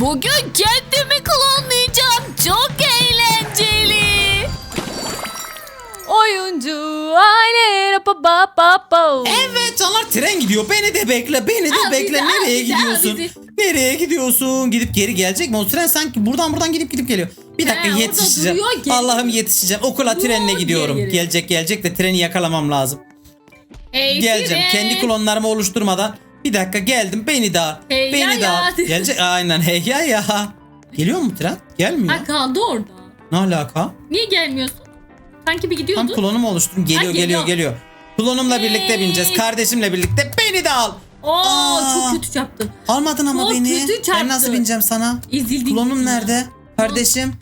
Bugün kendimi klonlayacağım. Çok eğlenceli. Oyuncu aile pa pa pa pa. Evet canlar tren gidiyor. Beni de bekle. Beni de Al bekle. bizi, al Nereye bizi, al gidiyorsun? bizi. Nereye gidiyorsun? Gidip geri gelecek mi? O tren sanki buradan buradan gidip gidip geliyor. Bir dakika He, orada yetişeceğim. duruyor, geliyor. Allah'ım yetişeceğim. Okula Duruyor, trenle gidiyorum. Gelecek gelecek de treni yakalamam lazım. Hey, Geleceğim. tren. Kendi klonlarımı oluşturmadan. Bir dakika geldim. Beni de al. Hey Beni ya de al. ya. Gelecek. Aynen. Hey ya ya. Geliyor mu tren? Gelmiyor. Ha kaldı orada. Ne alaka? Niye gelmiyorsun? Sanki bir Tam gidiyordun. klonumu oluşturdum. Geliyor Ha, geliyor geliyor. geliyor. Klonumla birlikte Hey. bineceğiz. Kardeşimle birlikte. Beni de al. Oo Aa. çok kötü çarptın. Almadın ama Çok beni. kötü. Ben nasıl bineceğim sana? Ezildin. Klonum gittin ya. nerede? Kardeşim.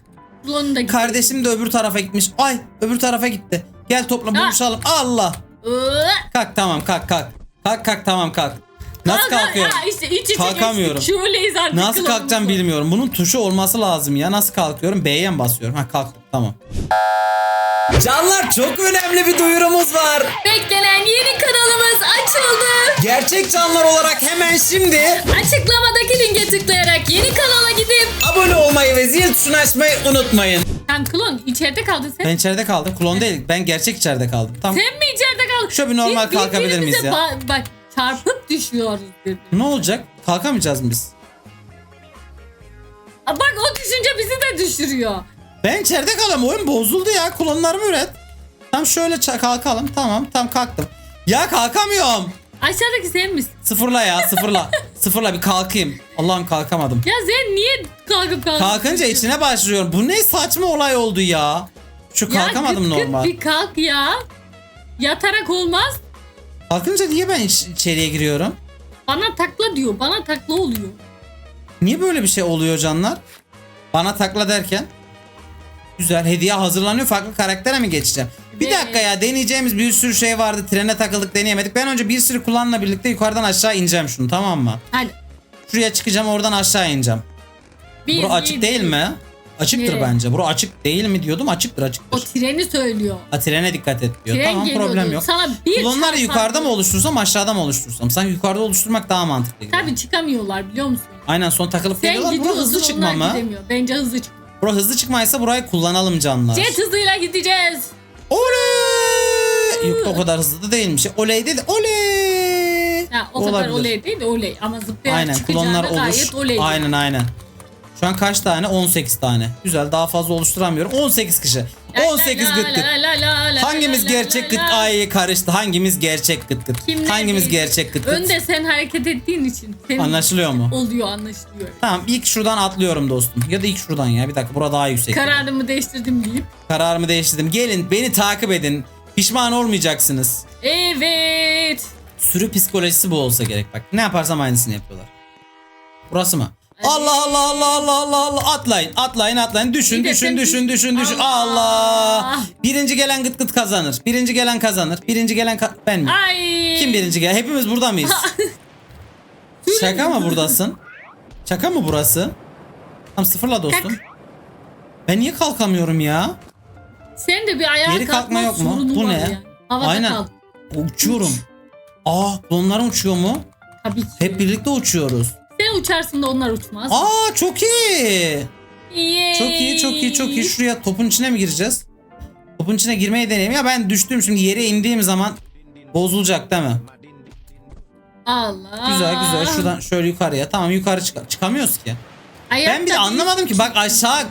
Klonun da gitti. Kardeşim de öbür tarafa gitmiş. Ay öbür tarafa gitti. Gel topla buluşalım. Allah. Iı. Kalk tamam kalk kalk. Kalk kalk tamam kalk. Nasıl Kalk, kalkıyorum? Ha, işte iç içe Kalkamıyorum. geçtik. Şöyleyiz artık. Nasıl klonumuz kalkacağım bilmiyorum. Bunun tuşu olması lazım ya. Nasıl kalkıyorum? B'ye mi basıyorum? Ha kalktım tamam. Canlar çok önemli bir duyurumuz var. Beklenen yeni kanalımız açıldı. Gerçek canlar olarak hemen şimdi Açıklamadaki linke tıklayarak yeni kanala gidip abone olmayı ve zil tuşunu açmayı unutmayın. Sen klon içeride kaldın sen. Ben içeride kaldım. Klon değil. Ben gerçek içeride kaldım. Tamam. Sen mi içeride kaldın? Şöyle bir normal kalkabilir miyiz birbirimize ya? ba- bak çarpıp düşüyoruz. birbirimize. Ne olacak? Kalkamayacağız mı biz? Aa, Bak o düşünce bizi de düşürüyor. Ben içeride kalıyorum. Oyun bozuldu ya. Klonlarımı üret. Tam şöyle ça- kalkalım. Tamam. Tam kalktım. Ya kalkamıyorum. Aşağıdaki sen misin? Sıfırla ya sıfırla. sıfırla bir kalkayım. Allah'ım kalkamadım. Ya sen niye kalkıp kalkıp Kalkınca içine başlıyorum. Bu ne saçma olay oldu ya. Şu Ya kalkamadım gıt gıt normal. bir kalk ya. Yatarak olmaz. Kalkınca niye ben iç- içeriye giriyorum? Bana takla diyor. Bana takla oluyor. Niye böyle bir şey oluyor canlar? Bana takla derken. Güzel hediye hazırlanıyor. Farklı karaktere mi geçeceğim? Bir dakika ya deneyeceğimiz bir sürü şey vardı. Trene takıldık deneyemedik. Ben önce bir sürü kullanla birlikte yukarıdan aşağı ineceğim şunu tamam mı? Hadi. Şuraya çıkacağım oradan aşağı ineceğim. Bir, Bura açık bir, değil bir. mi? Açıktır Evet. bence. Bura açık değil mi diyordum. Açıktır O açıktır. treni söylüyor. Ha, trene dikkat et diyor. Tren tamam geliyordu. problem yok. Sana bir Klonları çarpar yukarıda mı oluştursam aşağıda mı oluştursam? Sanki yukarıda oluşturmak daha mantıklı. gibi. Tabii çıkamıyorlar biliyor musun? Aynen son takılıp Sen geliyorlar. Bura gidiyorsun hızlı çıkma onlar mı? gidemiyor. Bence hızlı çık. Bura hızlı çıkmaysa burayı kullanalım canlar. Jet hızıyla gideceğiz. Oley! Yok da o kadar hızlı da değilmiş. Oley dedi. Oley! Ya, o kadar oley değil de oley. Ama zıplayarak Aynen çıkacağına klonlar gayet oluş. oley. Aynen aynen. Şu an kaç tane? 18 tane. Güzel daha fazla oluşturamıyorum. 18 kişi. La la 18 la gıt gıt. Hangimiz gerçek gıt? Ay karıştı. Hangimiz gerçek gıt gıt? Kimler Hangimiz değil? gerçek gıt gıt? Önde sen hareket ettiğin için. Senin Anlaşılıyor mu? Oluyor anlaşılıyor. Tamam ilk şuradan atlıyorum dostum. Ya da ilk şuradan ya. Bir dakika bura daha yüksek. Kararımı değiştirdim deyip. Kararımı değiştirdim. Gelin beni takip edin. Pişman olmayacaksınız. Evet. Sürü psikolojisi bu olsa gerek bak. Ne yaparsam aynısını yapıyorlar. Burası mı? Allah Allah Allah Allah Allah Allah. Atlayın atlayın atlayın. Düşün Bir düşün düşün düş- düşün düşün. Allah. Allah. Birinci gelen gıt gıt kazanır. Birinci gelen kazanır. Birinci gelen ka- ben mi? Ay. kim birinci gelen hepimiz burada mıyız? Şaka mı buradasın? Şaka mı burası? Tam sıfırla dostum. Kalk. ben niye kalkamıyorum ya? Sen de bir ayağa Geri kalkma yok mu? sorunu Bu var ne? Havada Aynen. kal. uçuyorum. Aa klonlarım uçuyor mu? Tabii ki. hep birlikte uçuyoruz uçarsın da onlar uçmaz. aa çok iyi Yay. Çok iyi çok iyi çok iyi. Şuraya topun içine mi gireceğiz? Topun içine girmeyi deneyeyim. Ya ben düştüm şimdi yere indiğim zaman bozulacak değil mi? Allah. Güzel güzel. Şuradan şöyle yukarıya. Tamam yukarı çık çıkamıyoruz ki. Ayakta Ben bir de anlamadım ki bak aşağı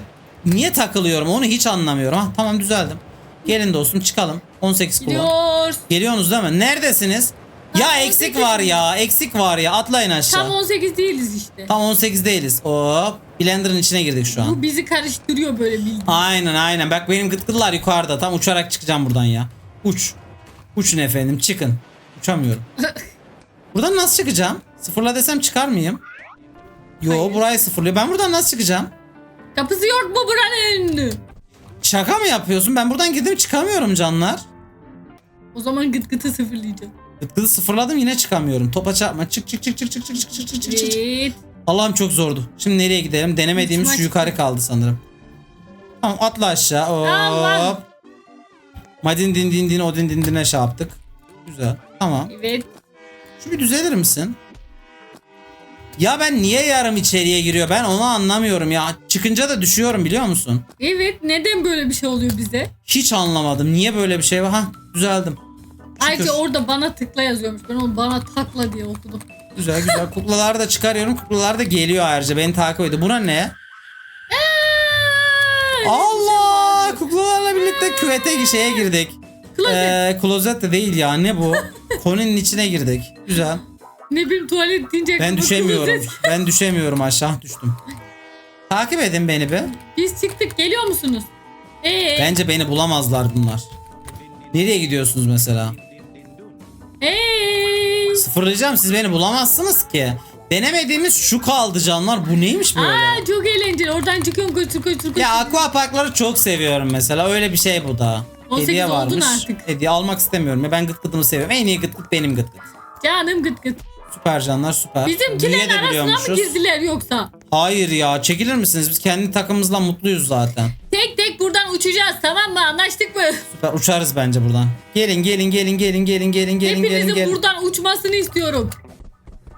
niye takılıyorum onu hiç anlamıyorum. Ha tamam düzeldim. Gelin dostum çıkalım. 18 kullan. Gidiyoruz. Geliyorsunuz değil mi? Neredesiniz? Ya eksik 18 var ya. Eksik var ya. Atlayın aşağı. Tam 18 değiliz işte. Tam 18 değiliz. Hop. Blender'ın içine girdik şu an. Bu bizi karıştırıyor böyle bildiğin. Aynen aynen. Bak benim gıtkıllar yukarıda. Tam uçarak çıkacağım buradan ya. Uç. Uçun efendim çıkın. Uçamıyorum. Buradan nasıl çıkacağım? Sıfırla desem çıkar mıyım? Yo Hayır. burayı sıfırlıyor. Ben buradan nasıl çıkacağım? Kapısı yok mu buranın? Şaka mı yapıyorsun? Ben buradan girdim çıkamıyorum canlar. O zaman gıt gıtı sıfırlayacağım. Gıtkılı sıfırladım yine çıkamıyorum. Topa çarpma. Çık çık çık çık çık çık çık çık çık çık çık. Allah'ım çok zordu. Şimdi nereye gidelim? Denemediğimiz şu yukarı kaldı sanırım. Tamam atla aşağı. Hop. Madin din din din o din din dine şey yaptık. Güzel. Tamam. Evet. Şu bir düzelir misin? Ya ben niye yarım içeriye giriyor? Ben onu anlamıyorum ya. Çıkınca da düşüyorum biliyor musun? Evet neden böyle bir şey oluyor bize? Hiç anlamadım. Niye böyle bir şey var? Ha düzeldim. Şükür. Ayrıca orada bana tıkla yazıyormuş. Ben onu bana takla diye okudum. Güzel güzel. Kuklaları da çıkarıyorum. Kuklalar da geliyor ayrıca. Beni takip ediyor. Buna ne? Allah! Kuklalarla birlikte küvete şeye girdik. Klozet. Ee, klozet de değil ya. Ne bu? Koninin içine girdik. Güzel. Ne bileyim tuvalet deyince Ben aklıma düşemiyorum. klozet. Ben düşemiyorum aşağı düştüm. Takip edin beni be. Biz çıktık geliyor musunuz? Ee, Bence beni bulamazlar bunlar. Nereye gidiyorsunuz mesela? Ee. Sıfırlayacağım siz beni bulamazsınız ki. Denemediğimiz şu kaldı canlar. Bu neymiş böyle? Aa çok eğlenceli. Oradan çıkıyorsun götür götür götür. Ya aqua parkları çok seviyorum mesela. Öyle bir şey bu da. 18 Hediye oldun varmış. artık. Hediye almak istemiyorum. Ya ben gıt gıdımı seviyorum. En iyi gıt gıt benim gıt gıt. Canım gıt gıt. Süper canlar süper. Bizimkilerin Büyüye de arasına mı biliyormuşuz. girdiler yoksa? Hayır ya çekilir misiniz? Biz kendi takımımızla mutluyuz zaten. Uçacağız tamam mı? Anlaştık mı? Süper uçarız bence buradan. Gelin gelin gelin gelin gelin gelin gelin gelin Hepinizin gelin. buradan uçmasını istiyorum.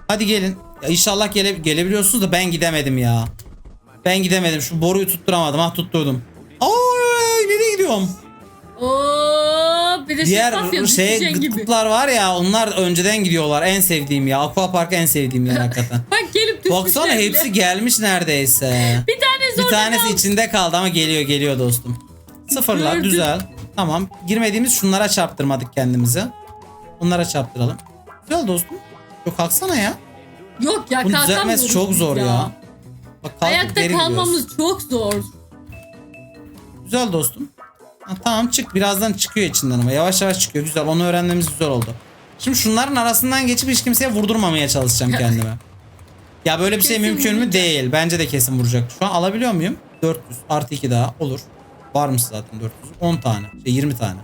Hadi gelin. Ya inşallah gele, gelebiliyorsunuz da ben gidemedim ya. Ben gidemedim. Şu boruyu tutturamadım. Ha tutturdum. Ay nereye gidiyorum? Oo, bir de Diğer şey düşeceksin gibi. gıtgıtlar var ya onlar önceden gidiyorlar. En sevdiğim ya. Aqua Park en sevdiğim yer hakikaten. Bak gelip düşmüşler Baksana bile. hepsi gelmiş neredeyse. Bir tanesi Bir tanesi içinde kaldı ama geliyor geliyor dostum. Sıfırlar Gördüm. güzel. Tamam. Girmediğimiz şunlara çarptırmadık kendimizi. Bunlara çarptıralım. Güzel dostum. Yok kalksana ya. Yok ya Bunu düzeltmesi çok zor ya. Bak kalkıp Ayakta geri kalmamız gidiyoruz. çok zor. Güzel dostum. Ha, tamam çık. Birazdan çıkıyor içinden ama. Yavaş yavaş çıkıyor. Güzel. Onu öğrenmemiz güzel oldu. Şimdi şunların arasından geçip hiç kimseye vurdurmamaya çalışacağım kendime. Ya böyle bir şey Kesin mümkün mü? Değil. Bence de kesin vuracak. Şu an alabiliyor muyum? 400 artı 2 daha olur. Var Varmış zaten 400. 10 tane. Şey 20 tane.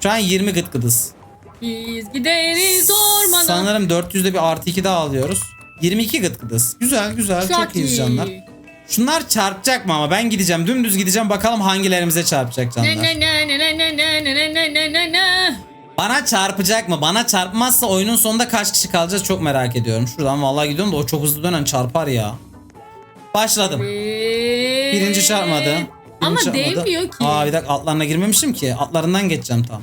Şu an 20 gıt gıdız. Biz gideriz ormana. Sanırım 400'de bir artı 2 daha alıyoruz. 22 gıt gıdız. Güzel güzel. Çok, çok iyi canlar. Şunlar çarpacak mı ama ben gideceğim. Dümdüz gideceğim bakalım hangilerimize çarpacak canlar. Ne, ne, ne, ne, ne, ne, Bana çarpacak mı? Bana çarpmazsa oyunun sonunda kaç kişi kalacağız çok merak ediyorum. Şuradan vallahi gidiyorum da o çok hızlı dönen çarpar ya. Başladım. Birinci çarpmadı. Ama çarpmadı. değmiyor ki. Aa bir dakika altlarına girmemişim ki. Altlarından geçeceğim tam.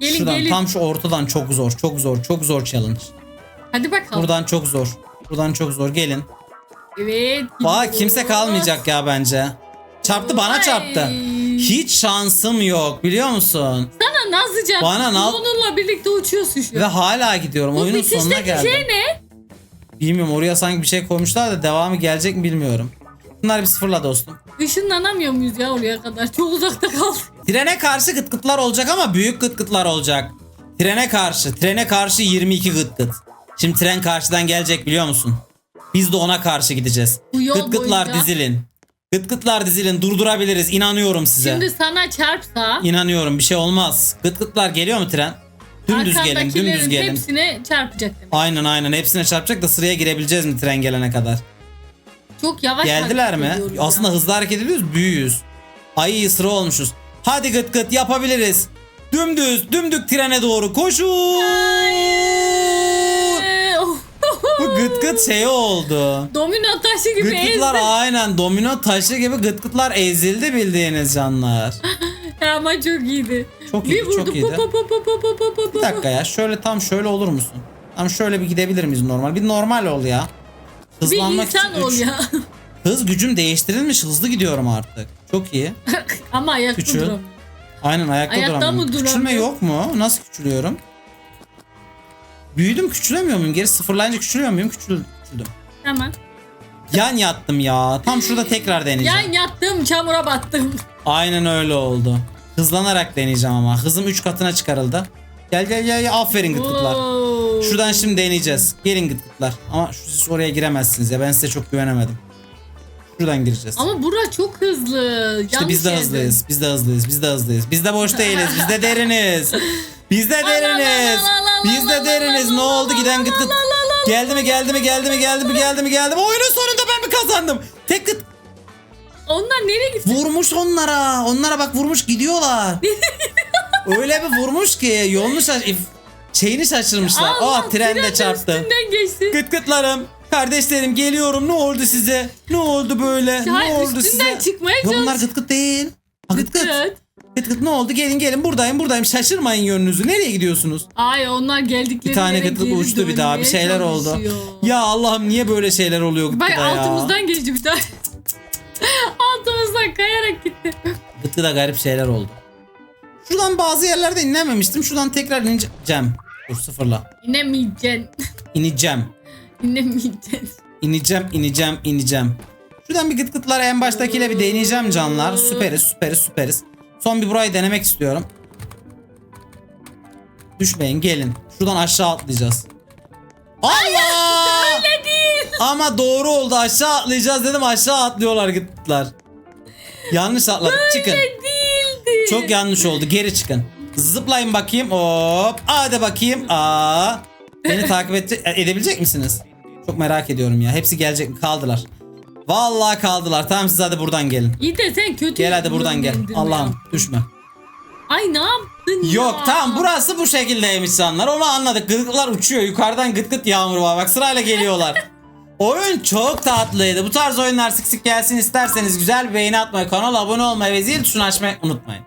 Gelin Şuradan gelin. tam şu ortadan çok zor. Çok zor. Çok zor challenge. Hadi bakalım. Buradan çok zor. Buradan çok zor. Gelin. Evet. Aa kimse kalmayacak ya bence. Çarptı bana çarptı. Hiç şansım yok biliyor musun? Sana nazlıca. Bana naz- Onunla birlikte uçuyorsun şu Ve an. hala gidiyorum. Bu Oyunun sonuna bitişteki geldim. şey ne? Bilmiyorum oraya sanki bir şey koymuşlar da devamı gelecek mi bilmiyorum. Bunlar bir sıfırla dostum. Işınlanamıyor muyuz ya oraya kadar? Çok uzakta kaldık. Trene karşı gıt gıtlar olacak ama büyük gıt gıtlar olacak. Trene karşı. Trene karşı 22 gıt gıt. Şimdi tren karşıdan gelecek biliyor musun? Biz de ona karşı gideceğiz. Bu yol Gıt gıtlar boyunca- dizilin. Gıt gıtlar dizilin durdurabiliriz inanıyorum size. Şimdi sana çarpsa İnanıyorum bir şey olmaz. Gıt gıtlar geliyor mu tren? Dümdüz gelin dümdüz arkandakilerin gelin. hepsine çarpacak demek. Aynen aynen hepsine çarpacak da sıraya girebileceğiz mi tren gelene kadar? Çok yavaş Geldiler mi? ya. Aslında hızlı hareket ediyoruz büyüğüz. Ay sıra olmuşuz. Hadi gıt gıt yapabiliriz. Dümdüz dümdük trene doğru koşun. Bu gıt gıt şey oldu. Domino taşı gibi Gıt gıtlar ezdi. aynen domino taşı gibi gıt gıtlar ezildi bildiğiniz canlar. Ama çok iyiydi. Çok bir iyiydi, vurdu. çok iyiydi. Po, po, po, po, po, po, po, po. Bir dakika ya şöyle tam şöyle olur musun? Tam şöyle bir gidebilir miyiz normal? Bir normal ol ya. Bir Hızlanmak insan için ol üç- ya. Hız gücüm değiştirilmiş hızlı gidiyorum artık. Çok iyi. Ama ayakta Küçül. duramıyor. Aynen ayakta Ayakta duramıyorum. mı? Küçülme yok mu? Nasıl küçülüyorum? Büyüdüm küçülemiyor muyum? Geri sıfırlayınca küçülüyor muyum? Küçül, küçüldüm. Tamam. Yan yattım ya. Tam şurada tekrar deneyeceğim. Yan yattım çamura battım. Aynen öyle oldu. Hızlanarak deneyeceğim ama. Hızım 3 katına çıkarıldı. Gel gel gel. gel. Aferin gıtgıtlar. Oo. Şuradan şimdi deneyeceğiz. Gelin gıtgıtlar. Ama şu- siz oraya giremezsiniz ya. Ben size çok güvenemedim. Şuradan gireceğiz. Ama bura çok hızlı. İşte biz de hızlıyız. Biz de hızlıyız. Biz de hızlıyız. Biz de boş değiliz. Biz de deriniz. Biz de deriniz. Biz de deriniz. Ne oldu giden gıt gıt. Geldi mi geldi mi geldi mi geldi mi geldi mi geldi mi? Oyunun sonunda ben mi kazandım? Tek gıt Onlar nereye gitti? vurmuş onlara. Onlara bak vurmuş gidiyorlar. Öyle bir vurmuş ki yolunu şaş şeyini şaşırmışlar. Allah, oh tren de tren çarptı. geçti. Gıt gıtlarım. Kardeşlerim geliyorum. Ne oldu size? Ne oldu böyle? Ya ne oldu size? çıkmaya Ya bunlar çalış. gıt gıt değil. Ha, gıt gıt. Evet. Gıt gıt ne oldu? Gelin gelin buradayım buradayım. Şaşırmayın yönünüzü. Nereye gidiyorsunuz? Ay onlar geldikleri Bir tane yere gıt geri uçtu bir daha. Bir dönmeye şeyler oldu. çalışıyor. Ya Allah'ım niye böyle şeyler oluyor Bak gıda ya? altımızdan geçti bir tane. altımızdan kayarak gitti. Gıt gıda garip şeyler oldu. Şuradan bazı yerlerde inememiştim. Şuradan tekrar ineceğim. Dur sıfırla. İnemeyeceksin. İneceğim. İnemeyeceksin. İneceğim, ineceğim, ineceğim. Şuradan bir gıt gıtlara en baştakiyle bir deneyeceğim canlar. Süperiz, süperiz, süperiz. Son bir burayı denemek istiyorum. Düşmeyin, gelin. Şuradan aşağı atlayacağız. Allah! Öyle değil. Ama doğru oldu. Aşağı atlayacağız dedim. Aşağı atlıyorlar gıtlar. Yanlış atladık. Çıkın. Değildi. Çok yanlış oldu. Geri çıkın. Zıplayın bakayım. Hop. Hadi bakayım. Aa. Beni takip edecek, edebilecek misiniz? Çok merak ediyorum ya. Hepsi gelecek mi? Kaldılar. Vallahi kaldılar. Tamam siz hadi buradan gelin. İyi de sen kötü Gel hadi buradan gel. Allah'ım düşme. Ay ne yaptın ya? Yok tamam burası bu şekildeymiş sanlar. Onu anladık. Gıdıklar uçuyor. Yukarıdan gıt gıt yağmur var. Bak sırayla geliyorlar. Oyun çok tatlıydı. Bu tarz oyunlar sık sık gelsin isterseniz güzel bir beğeni atmayı, kanala abone olmayı ve zil tuşunu açmayı unutmayın.